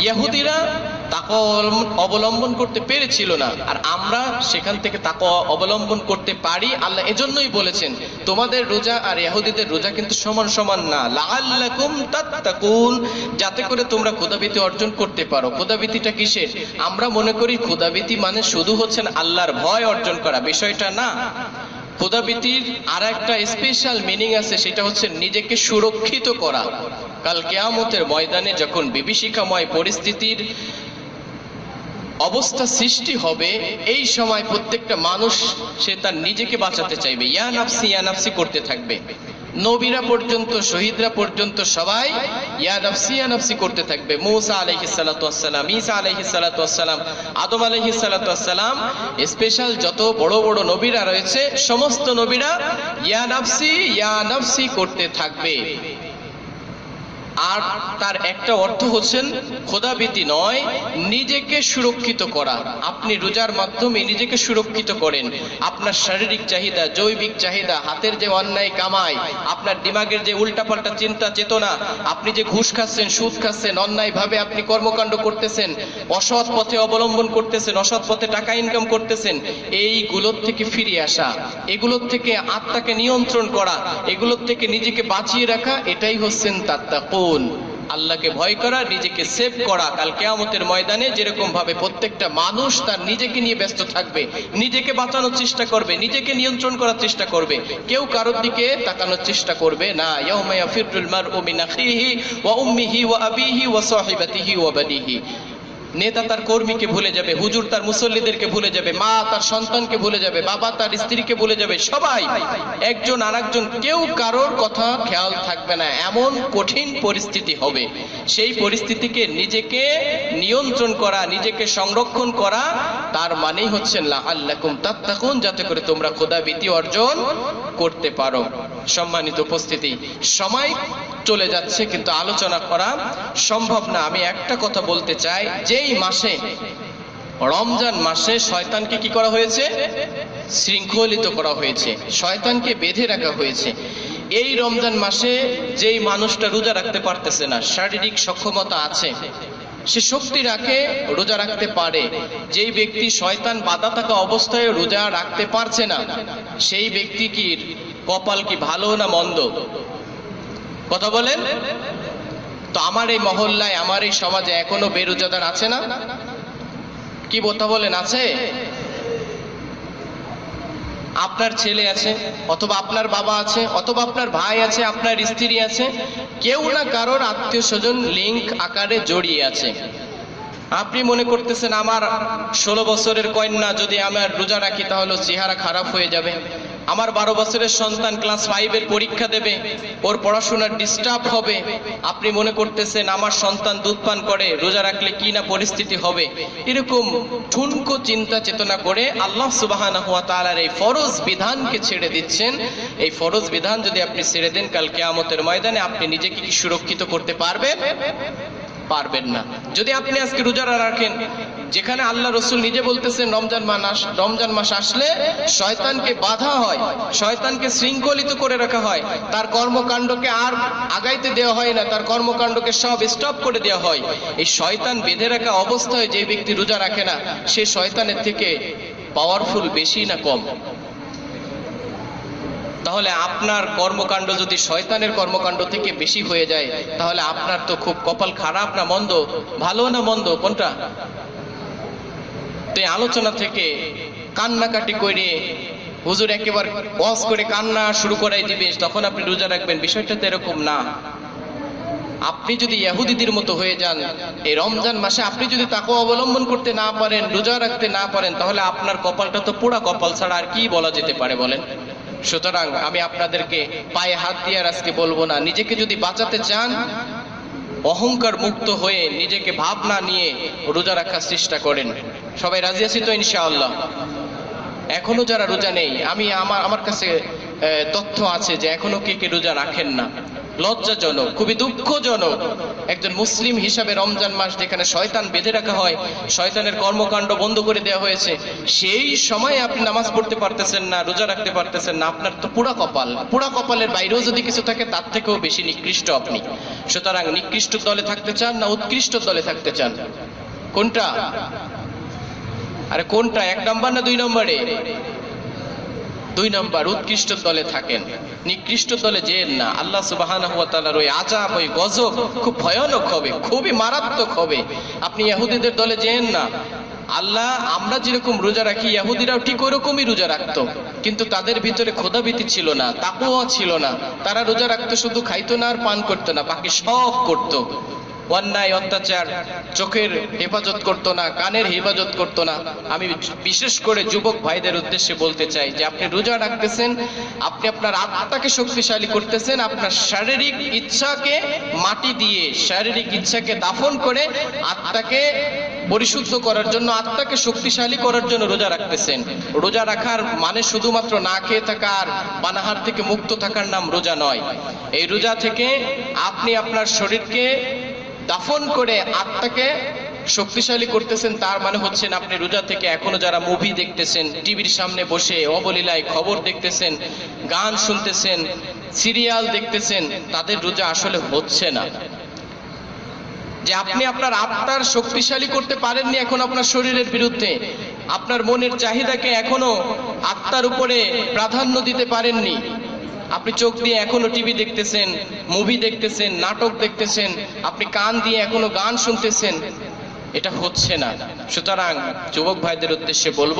ইহুদিরা তাকে অবলম্বন করতে পেরেছিল না। আর আমরা সেখান থেকে তাকে অবলম্বন করতে পারি, আল্লাহ এজন্যই বলেছেন, তোমাদের রোজা আর ইয়াহুদিদের রোজা কিন্তু সমান সমান না। লাআল্লাকুম তাত্তাকুন, যাতে করে তোমরা ক্ষুধাবৃত্তি অর্জন করতে পারো। ক্ষুধাবৃত্তিটা কিসের? আমরা মনে করি ক্ষুধাবৃত্তি মানে শুধু হচ্ছেন আল্লাহর ভয় অর্জন করা, বিষয়টা না। ক্ষুধাবৃত্তির আর একটা স্পেশাল মিনিং আছে, সেটা হচ্ছে নিজেকে সুরক্ষিত করা। কাল কেয়ামতের ময়দানে যখন বিভীষিকাময় পরিস্থিতির অবস্থা সৃষ্টি হবে, এই সময় প্রত্যেকটা মানুষ সে তার নিজেকে বাঁচাতে চাইবে। ইয়া নাফসি ইয়া নাফসি করতে থাকবে। নবীরা পর্যন্ত, শহীদরা পর্যন্ত সবাই ইয়া নাফসি করতে থাকবে। মূসা আলাইহিস সালাতু ওয়াসসালাম ঈসা আলাইহিস সালাতু ওয়াসসালাম আদম আলাইহিস সালাতু ওয়াসসালাম স্পেশাল যত বড় বড় নবীরা রয়েছে, সমস্ত নবীরা ইয়া নাফসি ইয়া নাফসি করতে থাকবে। আর তার একটা অর্থ হচ্ছেন খোদাবীতি নয়, নিজেকে সুরক্ষিত করা। আপনি রোজার মাধ্যমে নিজেকে সুরক্ষিত করেন। আপনার শারীরিক চাহিদা, জৈবিক চাহিদা, হাতের যে অন্যায় কামাই, আপনার দিমাগের যে উল্টাপাল্টা চিন্তা, চেতনা, আপনি যে ঘুষ খাচ্ছেন, সুদ খাচ্ছেন অন্যায় ভাবে আপনি কর্মকাণ্ড করতেছেন, অসৎ পথে অবলম্বন করতেছেন, অসৎ পথে টাকা ইনকাম করতেছেন, এইগুলোর থেকে ফিরে আসা, এগুলোর থেকে আত্মাকে নিয়ন্ত্রণ করা, এগুলোর থেকে নিজেকে বাঁচিয়ে রাখা, এটাই হচ্ছেন তাত্তাকুন আল্লাহকে ভয় করা, নিজেকে সেভ করা। কাল কেয়ামতের ময়দানে যেরকম ভাবে প্রত্যেকটা মানুষ তার নিজেকে নিয়ে ব্যস্ত থাকবে, নিজেকে বাঁচানোর চেষ্টা করবে, নিজেকে নিয়ন্ত্রণ করার চেষ্টা করবে, কেউ কারোর দিকে তাকানোর চেষ্টা করবে না। ইয়াউমা ইয়াফিরুল মারউ মিন আখিহি ওয়া উম্মিহি ওয়া আবিহি ওয়া সাহিবাতিহি ওয়া বানিহি। নেতা তার কর্মীকে ভুলে যাবে, হুজুর তার মুসল্লিদেরকে ভুলে যাবে, মা তার সন্তানকে ভুলে যাবে, বাবা তার স্ত্রীকে ভুলে যাবে, সবাই, একজন আরেকজন, কেউ কারোর কথা খেয়াল থাকবে না, এমন কঠিন পরিস্থিতি হবে। সেই পরিস্থিতিকে নিজেকে নিয়ন্ত্রণ করা, নিজেকে সংরক্ষণ করা, তার মানেই হচ্ছে লাআল্লাকুম তাত্তাকুন, যাতে করে তোমরা খোদাবীতি অর্জন করতে পারো। সম্মানিত উপস্থিতি। সময় চলে যাচ্ছে, কিন্তু আলোচনা করা সম্ভব না। আমি একটা কথা বলতে চাই, যেই মাসে, রমজান মাসে শয়তানকে কি করা হয়েছে? শৃঙ্খলিত করা হয়েছে। শয়তানকে বেঁধে রাখা হয়েছে। এই রমজান মাসে যেই মানুষটা রোজা রাখতে পারতেছে না, শারীরিক সক্ষমতা আছে সে শক্তি রাখে, রোজা রাখতে পারে। যেই ব্যক্তি শয়তান বাধা থাকা অবস্থায় রোজা রাখতে পারছে না, সেই ব্যক্তি কি, কপাল কি ভালো না মন্দ? কথা বলেন? তো আমার এই মহল্লায়, আমার এই সমাজে এখনও বেরোজাদার আছে না? কি কথা বলেন, আছে? আপনার ছেলে আছে, অথবা আপনার বাবা আছে, অথবা আপনার ভাই আছে, আপনার স্ত্রী আছে, কেউ না কারোর আত্মীয় স্বজন লিঙ্ক আকারে জড়িয়ে আছে। আপনি মনে করতেছেন, আমার ষোলো বছরের কন্যা, যদি আমার রোজা রাখি, তাহলে চেহারা খারাপ হয়ে যাবে। আমার বারো বছরের সন্তান ক্লাস ফাইভের পরীক্ষা দেবে, ওর পড়াশোনার ডিস্টার্ব হবে। আপনি মনে করতেছেন আমার সন্তান দুধ পান করে, রোজা রাখলে কি না পরিস্থিতি হবে? এরকম ঠুনকো চিন্তা চেতনা করে আল্লাহ সুবাহানা হুয়া এই ফরজ বিধানকে ছেড়ে দিচ্ছেন। এই ফরজ বিধান যদি আপনি ছেড়ে দেন, কাল কেয়ামতের ময়দানে আপনি নিজেকে কি সুরক্ষিত করতে পারবেন? পারবেন না। যদি আপনি আজকে রোজা রাখেন, যেখানে আল্লাহ রসুল নিজে বলতেছেন রমজান মাস রমজান মাস আসলে শয়তানকে বাধা হয়, শয়তানকে শৃঙ্খলিত করে রাখা হয়, তার কর্মকাণ্ডকে আর আগাইতে দেওয়া হয় না, তার কর্মকাণ্ডকে সব স্টপ করে দেওয়া হয়। এই শয়তান বেঁধে রাখা অবস্থায় যে ব্যক্তি রোজা রাখে না, সে শয়তানের থেকে পাওয়ারফুল বেশি না কম। তাহলে আপনার কর্মকাণ্ড যদি শয়তানের কর্মকাণ্ড থেকে বেশি হয়ে যায়, তাহলে আপনার তো খুব কপাল খারাপ না মন্দ? ভালো না মন্দ? কোনটা? তো আলোচনা থেকে কান্নাকাটি করে হুজুর একেবারে ওয়াজ করে কান্না শুরু করাই দিবে তখন আপনি রোজা রাখবেন। বিষয়টা তো এরকম না। আপনি যদি ইহুদিদের মতো হয়ে যান, এই রমজান মাসে আপনি যদি তাকে অবলম্বন করতে না পারেন, রোজা রাখতে না পারেন, তাহলে আপনার কপালটা তো পোড়া কপাল ছাড়া আর কি বলা যেতে পারে বলেন? সুতরাং আমি আপনাদেরকে পায়ে হাত দিয়ে আর আজকে বলব না, নিজেকে যদি বাঁচাতে চান, অহংকার মুক্ত হয়ে নিজেকে ভাবনা নিয়ে রোজা রাখার চেষ্টা করেন। সবাই রাজি আছি তো ইনশাআল্লাহ? এখনও যারা রোজা নেই, আমি আমার আমার কাছে তথ্য আছে যে এখনও কে কে রোজা রাখেন না। লজ্জাজনক, খুবই দুঃখজনক। একজন মুসলিম হিসাবে রমজান মাস যেখানে শয়তান বেঁধে রাখা হয়, শয়তানের কর্মকাণ্ড বন্ধ করে দেওয়া হয়েছে, সেই সময় আপনি নামাজ পড়তে পারতেছেন না, রোজা রাখতে পারতেছেন না, আপনার তো পুরা কপাল। পুরা কপালের বাইরেও যদি কিছু থাকে, তার থেকেও বেশি নিকৃষ্ট আপনি। সুতরাং নিকৃষ্ট দলে থাকতে চান না উৎকৃষ্ট দলে থাকতে চান? কোনটা? আরে কোনটা, এক নম্বর না দুই নম্বরে? দুই নম্বর, উৎকৃষ্ট দলে থাকেন। নিকৃষ্ট দলে যেন না। আল্লাহ সুবাহানাহু ওয়া তাআলার ওই আজাব ওই গজব খুব ভয়ানক হবে, খুবই মারাত্মক হবে। আপনি ইহুদিদের দলে যেন না। আল্লাহ, আমরা যেরকম রোজা রাখি, ইহুদিরাও ঠিক ওরকমই রোজা রাখতো। কিন্তু তাদের ভিতরে খোদাবিতি ছিল না তাকুয়া ছিল না। তারা রোজা রাখতো, শুধু খাইতো না আর পান করতো না, বাকি সব করতো। অন্যায়, অত্যাচার চোখের হেফাজত করতো না, কানের হেফাজত করতো না। আমি বিশেষ করে যুবক ভাইদের উদ্দেশ্যে বলতে চাই যে আপনি রোজা রাখতেছেন, আপনি আপনার আত্মাকে শক্তিশালী করতেছেন, আপনার শারীরিক ইচ্ছাকে মাটি দিয়ে, শারীরিক ইচ্ছাকে দাফন করে আত্মাকে পরিশুদ্ধ করার জন্য, আত্মাকে শক্তিশালী করার জন্য রোজা রাখতেছেন। রোজা রাখার মানে শুধুমাত্র না খেয়ে থাকা আর পানাহার থেকে মুক্ত থাকার নাম রোজা নয়। এই রোজা থেকে আপনি আপনার শরীরকে দাফন করে আত্মাকে শক্তিশালী করতেছেন, তার মানে হচ্ছেন আপনি রোজা থেকে এখনও যারা মুভি দেখতেছেন, টিভির সামনে বসে অবলীলায় খবর দেখতেছেন, গান শুনতেছেন, সিরিয়াল দেখতেছেন, তাদের রোজা আসলে হচ্ছে না। যে আপনি আপনার আত্মার শক্তিশালী করতে পারেননি এখন আপনার শরীরের বিরুদ্ধে, আপনার মনের চাহিদাকে এখনও আত্মার উপরে প্রাধান্য দিতে পারেননি আপনি চোখ দিয়ে এখনও টিভি দেখতেছেন মুভি দেখতেছেন, নাটক দেখতেছেন, আপনি কান দিয়ে এখনও গান শুনতেছেন, এটা হচ্ছে না। সুতরাং যুবক ভাইদের উদ্দেশ্যে বলব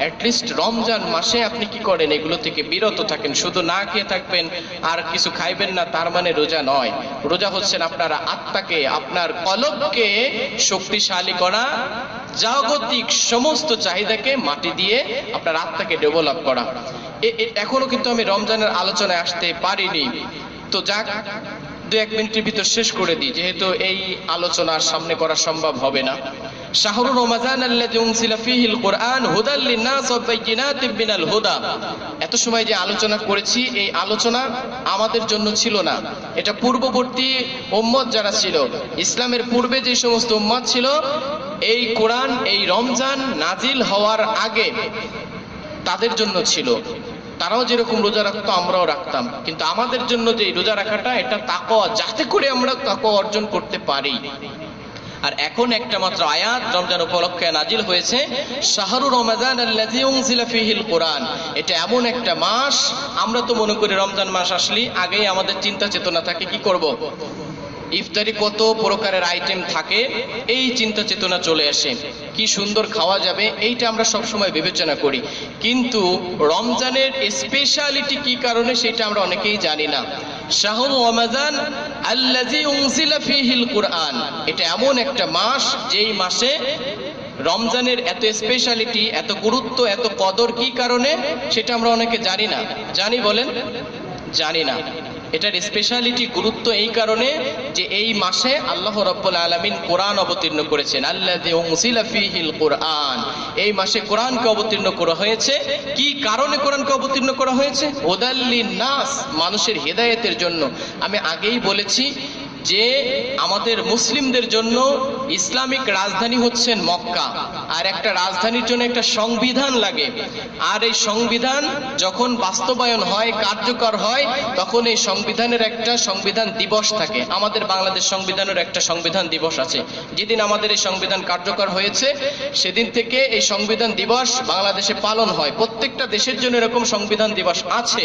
অ্যাটলিস্ট রমজান মাসে আপনি কি করেন, এগুলো থেকে বিরত থাকেন, শুধু না খেয়ে থাকবেন, আর কিছু খাইবেন না, তার মানে রোজা নয়। রোজা হচ্ছেন আপনার আত্মাকে, আপনার কলবকে শক্তিশালী করা, জাগতিক সমস্ত চাহিদাকে মাটি দিয়ে আপনার আত্মাকে ডেভেলপ করা। এখনও কিন্তু আমি রমজানের আলোচনায় আসতে পারিনি। তো যাক, দু এক মিনিটের ভিতর শেষ করে দিই, যেহেতু এই আলোচনার সামনে করা সম্ভব হবে না। শাহরুর রমাজান ফীহিল কুরআন মিনাল হুদা। এত সময় যে আলোচনা করেছি, এই আলোচনা আমাদের জন্য ছিল না। এটা পূর্ববর্তী উম্মত যারা ছিল, ইসলামের পূর্বে যে সমস্ত উম্মত ছিল, এই কোরআন, এই রমজান নাজিল হওয়ার আগে তাদের জন্য ছিল। তারাও যেরকম রোজা রাখতো, আমরাও রাখতাম। কিন্তু আমাদের জন্য যে রোজা রাখাটা, এটা তাকওয়া, যাতে করে আমরা তাকওয়া অর্জন করতে পারি। আর এখন একটা মাত্র আয়াত, রমজান উপলক্ষে নাজিল হয়েছে, শাহরু রমাজান ফীহিল কোরআন। এটা এমন একটা মাস, আমরা তো মনে করি রমজান মাস আসলেই আগেই আমাদের চিন্তা চেতনা থাকে, কি করব? ইফতারি কত প্রকারের আইটেম থাকে, এই চিন্তা চেতনা চলে আসে। কি সুন্দর খাওয়া যাবে, এইটা আমরা সব সময় বিবেচনা করি। কিন্তু রমজানের স্পেশালিটি কি কারণে সেটা আমরা অনেকেই জানি না। শাহরু রমাজান আল্লাযী উনজিলা ফীহিল কোরআন। এটা এমন একটা মাস, যেই মাসে রমজানের এত স্পেশালিটি এত গুরুত্ব, এত কদর কি কারণে, সেটা আমরা অনেকে জানি না। জানি বলেন? জানি না। এটার স্পেশালিটি গুরুত্ব এই কারণে যে এই মাসে আল্লাহ রব্বুল আলমিন কোরআন অবতীর্ণ করেছেন। আল্লাহ কোরআন। এই মাসে কোরআনকে অবতীর্ণ করা হয়েছে। কি কারণে কোরআনকে অবতীর্ণ করা হয়েছে? ওদাল্লিন নাস মানুষের হেদায়েতের জন্য। আমি আগেই বলেছি যে আমাদের মুসলিমদের জন্য ইসলামিক রাজধানী হচ্ছেন মক্কা। আর একটা রাজধানীর জন্য একটা সংবিধান লাগে। আর এই সংবিধান যখন বাস্তবায়ন হয়, কার্যকর হয়, তখন এই সংবিধানের একটা সংবিধান দিবস থাকে। আমাদের বাংলাদেশ সংবিধানের একটা সংবিধান দিবস আছে। যেদিন আমাদের এই সংবিধান কার্যকর হয়েছে, সেদিন থেকে এই সংবিধান দিবস বাংলাদেশে পালন হয়। প্রত্যেকটা দেশের জন্য এরকম সংবিধান দিবস আছে।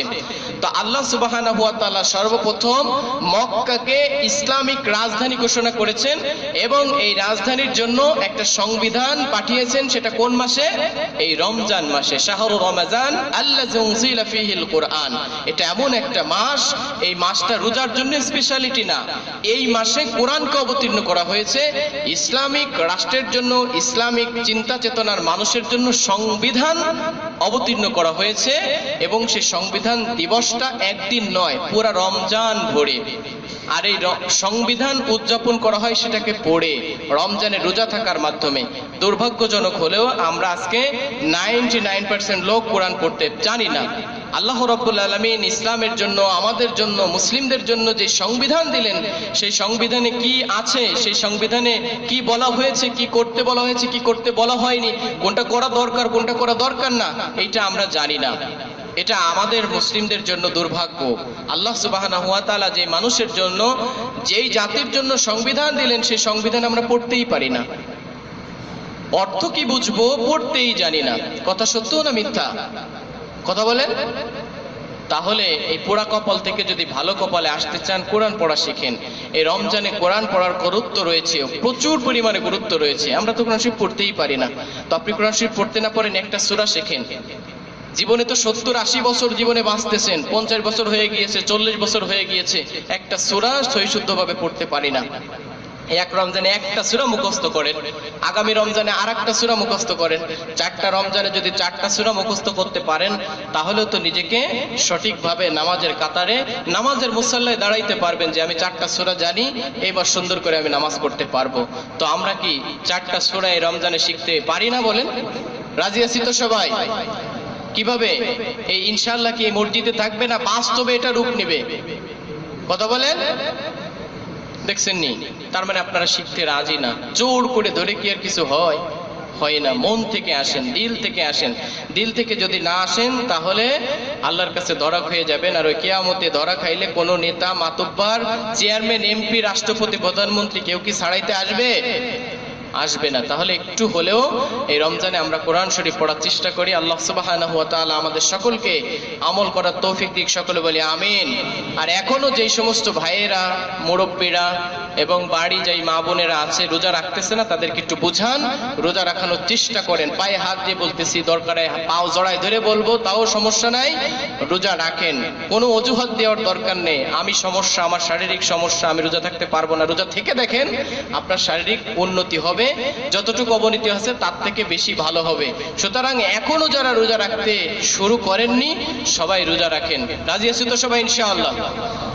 তো আল্লাহ তাআলা সর্বপ্রথম মক্কাকে ইসলামিক রাজধানী ঘোষণা করেছেন এবং এই রাজধানীর জন্য একটা সংবিধান পাঠিয়েছেন সেটা কোন মাসে? এই রমজান মাসে, শাহরু রমাজান আল্লাহ ফীহিল কোরআন। এটা এমন একটা মাস, এই মাসটা রোজার জন্য স্পেশালিটি না। এই মাসে কোরআনকে অবতীর্ণ করা হয়েছে ইসলামিক রাষ্ট্রের জন্য, ইসলামিক চিন্তা চেতনার মানুষের জন্য সংবিধান অবতীর্ণ করা হয়েছে এবং সেই সংবিধান দিবসটা একদিন নয়, পুরা রমজান ভরে। আর এই সংবিধান উদযাপন করা হয় সেটাকে পড়ে রমজানে রোজা থাকার মাধ্যমে। দুর্ভাগ্যজনক হলেও আমরা আজকে নাইনটি নাইন পার্সেন্ট লোক কোরআন পড়তে জানি না। আল্লাহ রব্বুল আলমিন ইসলামের জন্য, আমাদের জন্য, মুসলিমদের জন্য যে সংবিধান দিলেন, সেই সংবিধানে কি আছে, সেই সংবিধানে কি বলা হয়েছে, কি করতে বলা হয়েছে, কি করতে বলা হয়নি, কোনটা করা দরকার, কোনটা করা দরকার না, এইটা আমরা জানি না। এটা আমাদের মুসলিমদের জন্য দুর্ভাগ্য। আল্লাহ সুবাহানা হুয়া যে মানুষের জন্য, যেই জাতির জন্য সংবিধান দিলেন, সেই সংবিধান আমরা পড়তেই পারি না। অর্থ কি বুঝব পড়তেই জানি না। কথা সত্য না মিথ্যা? কথা বলেন। তাহলে এই পোড়া কপাল থেকে যদি ভালো কপালে আসতে চান, কোরআন পড়া শিখেন। এই রমজানে কোরআন পড়ার গুরুত্ব রয়েছে, প্রচুর পরিমাণে গুরুত্ব রয়েছে। আমরা তো কোরআন শরীফ পড়তেই পারি না। তো আপনি কোরআন শরীফ পড়তে না পারেন, একটা সূরা শেখেন। জীবনে তো সত্তর আশি বছর জীবনে বাঁচতেছেন, পঞ্চাশ বছর হয়ে গিয়েছে, চল্লিশ বছর হয়ে গিয়েছে, একটা সূরা সহিশুদ্ধভাবে পড়তে পারি না। এক রমজানে একটা সূরা মুখস্থ করেন, আগামী রমজানে আর একটা সূরা মুখস্থ করেন, চারটা রমজানে যদি চারটা সূরা মুখস্থ করতে পারেন তাহলে তো নিজেকে সঠিকভাবে নামাজের কাতারে, নামাজের মুসাল্লায় দাঁড়াইতে পারবেন যে আমি চারটা সূরা জানি, এবার সুন্দর করে আমি নামাজ পড়তে পারব। তো আমরা কি চারটা সূরা এই রমজানে শিখতে পারি না বলেন? রাজি আছি তো সবাই? কীভাবে এই ইনশাল্লাহ কি এই মসজিদে থাকবে না বাস্তবে এটা রূপ নেবে? কথা বলেন? দেখছেন নি তার মানে আপনারা শিখতে রাজি না। জোর করে ধরে কি আর কিছু হয়? হয় না। মন থেকে আসেন, দিল থেকে আসেন। দিল থেকে যদি না আসেন, তাহলে আল্লাহর কাছে ধরা হয়ে যাবেন। আর ওই কেয়ামতে ধরা খাইলে কোনো নেতা, মাতব্বার, চেয়ারম্যান, এমপি, রাষ্ট্রপতি, প্রধানমন্ত্রী কেউ কি ছাড়াইতে আসবে? আসবে না। তাহলে একটু হলেও এই রমজানে আমরা কোরআন শরীফ পড়ার চেষ্টা করি। আল্লাহ তাআলা আমাদের সকলকে আমল করার তৌফিক দিক, সকলে বলি আমিন। আর এখনও যেই সমস্ত ভাইয়েরা, মুরব্বীরা এবং বাড়ি যেই মা বোনেরা আছে, রোজা রাখতেছে না, তাদেরকে একটু বুঝান। রোজা রাখানোর চেষ্টা করেন, পায়ে হাত দিয়ে বলতেছি, দরকারে পাও জড়ায় ধরে বলব, তাও সমস্যা নাই, রোজা রাখেন। কোনো অজুহাত দেওয়ার দরকার নেই। আমি সমস্যা, আমার শারীরিক সমস্যা, আমি রোজা থাকতে পারব না। রোজা থেকে দেখেন, আপনার শারীরিক উন্নতি হবে। যতটুকু অবনতি আছে তার থেকে বেশি ভালো হবে। সুতরাং এখনও যারা রোজা রাখতে শুরু করেননি, সবাই রোজা রাখেন। রাজি আছি তো সবাই, ইনশাআল্লাহ?